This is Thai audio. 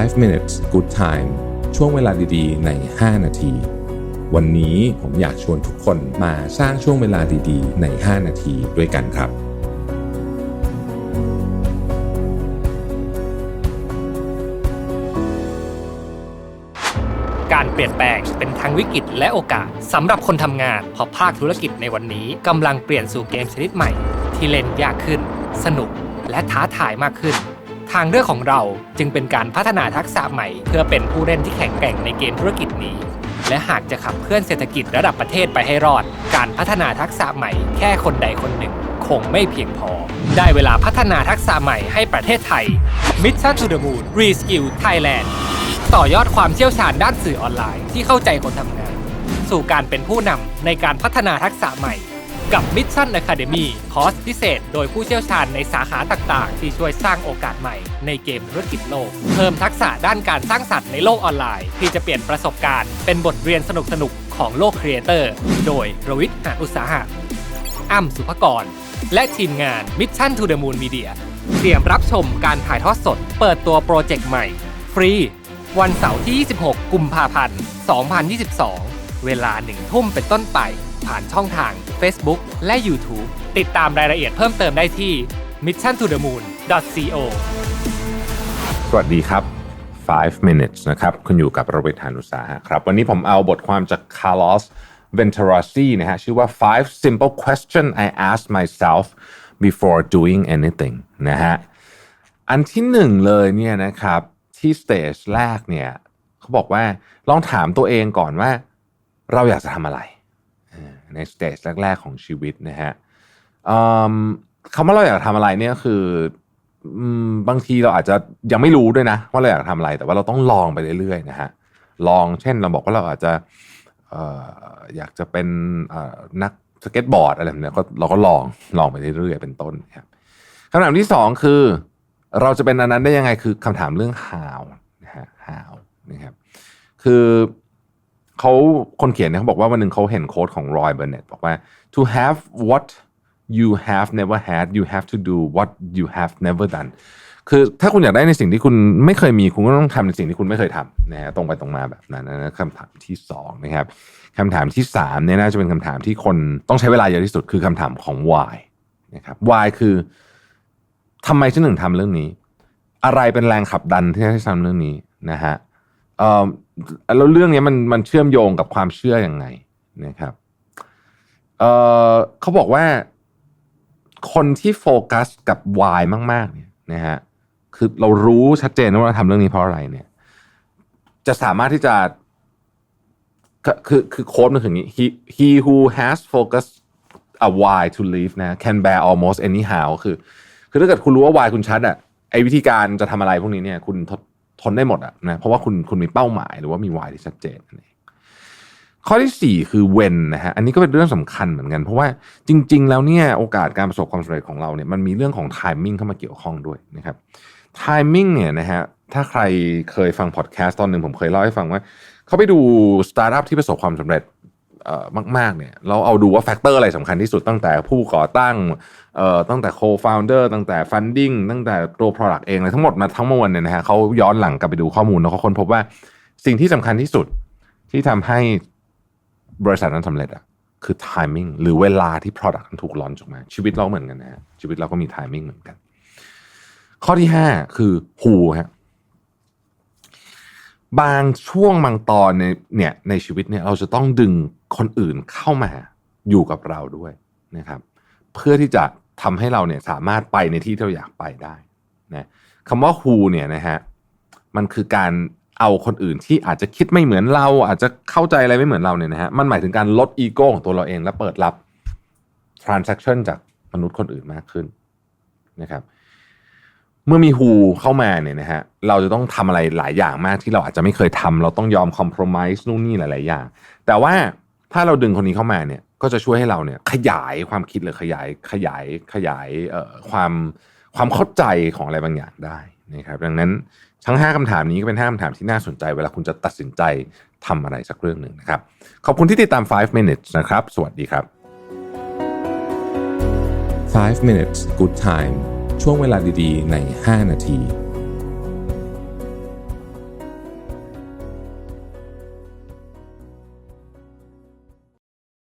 5 minutes good time ช่วงเวลาดีๆ ใน 5 นาที วันนี้ผมอยากชวนทุกคนมาสร้างช่วงเวลาดีๆ ใน 5 นาทีด้วยกันครับ การเปลี่ยนแปลงเป็นทั้งวิกฤตและโอกาสสำหรับคนทำงานเพราะภาคธุรกิจในวันนี้กำลังเปลี่ยนสู่เกมชนิดใหม่ ที่เล่นยากขึ้น สนุก และท้าทายมากขึ้น ทางเลือกของเราจึงเป็นการพัฒนาทักษะใหม่ เพื่อเป็นผู้เล่นที่แข็งแกร่งในเกมธุรกิจนี้ และหากจะขับเคลื่อนเศรษฐกิจระดับประเทศไปให้รอด การพัฒนาทักษะใหม่ แค่คนใดคนหนึ่ง คงไม่เพียงพอ ได้เวลาพัฒนาทักษะใหม่ให้ประเทศไทย Mission to the Moon Reskill Thailand ต่อยอดความเชี่ยวชาญด้านสื่อออนไลน์ที่เข้าใจคนทำงาน สู่การเป็นผู้นำในการพัฒนาทักษะใหม่ กับ Mission Academy คอร์สพิเศษโดยผู้เชี่ยวชาญในสาขาต่างๆ ที่ช่วยสร้างโอกาสใหม่ในเกมธุรกิจโลก เพิ่มทักษะด้านการสร้างสรรค์ในโลกออนไลน์ ที่จะเปลี่ยนประสบการณ์เป็นบทเรียนสนุกๆ ของโลกครีเอเตอร์ โดยรวิทย์หาอุตสาหะอ้ำสุภกร และทีมงาน Mission to the Moon Media เตรียมรับชมการถ่ายทอดสด เปิดตัวโปรเจกต์ใหม่ ฟรี วันเสาร์ที่ 26 กุมภาพันธ์ 2022 เวลาหนึ่งทุ่มเป็นต้นไป ผ่านช่องทาง Facebook และ YouTube ติดตามรายละเอียดเพิ่มเติมได้ที่ mission to the moon co สวัสดีครับ 5 minutes นะครับคุณอยู่กับระเวทหานุสาหะครับ วันนี้ผมเอาบทความจาก Carlos Venturasi นะฮะชื่อว่า five simple question I ask myself before doing anything นะฮะอันที่หนึ่งเลยเนี่ยนะครับที่สเตจแรกเนี่ยเขาบอกว่าลองถามตัวเองก่อนว่า เราอยากจะทำอะไร ในสเตจแรก ๆ ของชีวิตนะฮะอืมคำว่าเราอยากทำอะไรเนี่ยคืออบางทีเราอาจจะยังไม่รู้ด้วยนะ ว่าเราอยากทำอะไร แต่ว่าเราต้องลองไปเรื่อยๆนะฮะลองเช่นเราบอกว่าเราอาจจะออยากจะเป็นนักสเก็ตบอร์ดอะไรแบบเนี้ยก็เราก็ลองลองไปเรื่อยๆเป็นต้นครับคำถามที่สองคือ เราจะเป็นอันนั้นได้ยังไงคือคำถามเรื่อง how นะฮะ how นะครับคือ เขาคนเขียนเนี่ยเขาบอกว่าวันหนึ่งเขาเห็นโค้ดของรอยเบอร์เน็ตบอกว่า to have what you have never had you have to do what you have never done คือถ้าคุณอยากได้ในสิ่งที่คุณไม่เคยมีคุณก็ต้องทำในสิ่งที่คุณไม่เคยทำนะฮะตรงไปตรงมาแบบนั้นนะคำถามที่สองนะครับคำถามที่สามเนี่ยน่าจะเป็นคำถามที่คนต้องใช้เวลาเยอะที่สุดคือคำถามของ why นะครับ why คือทำไมฉันถึงทำเรื่องนี้ อะไรเป็นแรงขับดันที่ให้ทำเรื่องนี้นะฮะอ่อ แล้วเรื่องนี้มันมันเชื่อมโยงกับความเชื่ออยังไงนะครับเออเขาบอกว่า คนที่โฟกัสกับ why มาก ๆ เนี่ยนะฮะคือเรารู้ชัดเจนว่าเราทำเรื่องนี้เพราะอะไรเนี่ย จะสามารถที่จะคือคือโค้ดมันคืออย่างนี้ he he who has focus a why to live นะ can bear almost any how คือ คือถ้าเกิดคุณรู้ว่า why คุณชัดอะไอวิธีการจะทำอะไรพวกนี้เนี่ย คุณ ทนทนได้หมดอะนะเพราะว่าคุณคุณมีเป้าหมายหรือว่ามีวายที่ชัดเจนนั่นเองข้อที่ 4 คือเวนนะฮะอันนี้ก็เป็นเรื่องสำคัญเหมือนกัน เพราะว่าจริง ๆ แล้วเนี่ยโอกาสการประสบความสำเร็จของเราเนี่ยมันมีเรื่องของไทมิ่งเข้ามาเกี่ยวข้องด้วยนะครับไทมิ่งเนี่ยนะฮะถ้าใครเคยฟังพอดแคสต์ตอนหนึ่งผมเคยเล่าให้ฟังว่า เขาไปดูสตาร์ทอัพที่ประสบความสำเร็จ มากๆเนี่ยเราเอาดูว่าแฟกเตอร์อะไรสำคัญที่สุดตั้งแต่ผู้ก่อตั้งตั้งแต่ co-founder ตั้งแต่ funding ตั้งแต่ตัว product เองเลยทั้งหมดมาทั้งมวลเนี่ยนะฮะเขาย้อนหลังกลับไปดูข้อมูลแล้วเขาค้นพบว่าสิ่งที่สำคัญที่สุดที่ทำให้บริษัทนั้นสำเร็จอะคือ timing หรือเวลาที่ product นั้นถูกลอนออกมา ชีวิตเราเหมือนกันนะฮะชีวิตเราก็มี timing เหมือนกัน ข้อที่ห้าคือ who ฮะ บางช่วงบางตอนในเนี่ยในชีวิตเนี่ยเราจะต้องดึงคนอื่นเข้ามาอยู่กับเราด้วยนะครับ เพื่อที่จะทำให้เราเนี่ยสามารถไปในที่ที่เราอยากไปได้นะคำว่า who เนี่ยนะฮะมันคือการเอาคนอื่นที่อาจจะคิดไม่เหมือนเรา อาจจะเข้าใจอะไรไม่เหมือนเราเนี่ยนะฮะมันหมายถึงการลดอีโก้ของตัวเราเองและเปิดรับ transaction จากมนุษย์คนอื่นมากขึ้นนะครับ เมื่อมีฮูเข้ามาเนี่ยนะฮะเราจะต้องทำอะไรหลายอย่างมากที่เราอาจจะไม่เคยทำเราต้องยอมคอม p r o m i s e นู่นนี่หลาย ๆ อย่าง แต่ว่าถ้าเราดึงคนนี้เข้ามาเนี่ยก็จะช่วยให้เราเนี่ยขยายความคิดหรือขยายขยายขยายเอ่อความความเข้าใจของอะไรบางอย่างได้นะครับดังนั้นทั้ง 5คำถามนี้ก็เป็น 5คำถามที่น่าสนใจ เวลาคุณจะตัดสินใจทำอะไรสักเรื่องหนึ่งนะครับ ขอบคุณที่ติดตาม 5 minutes นะครับ สวัสดีครับ 5 minutes good time ช่วงเวลาดีๆ ใน 5 นาที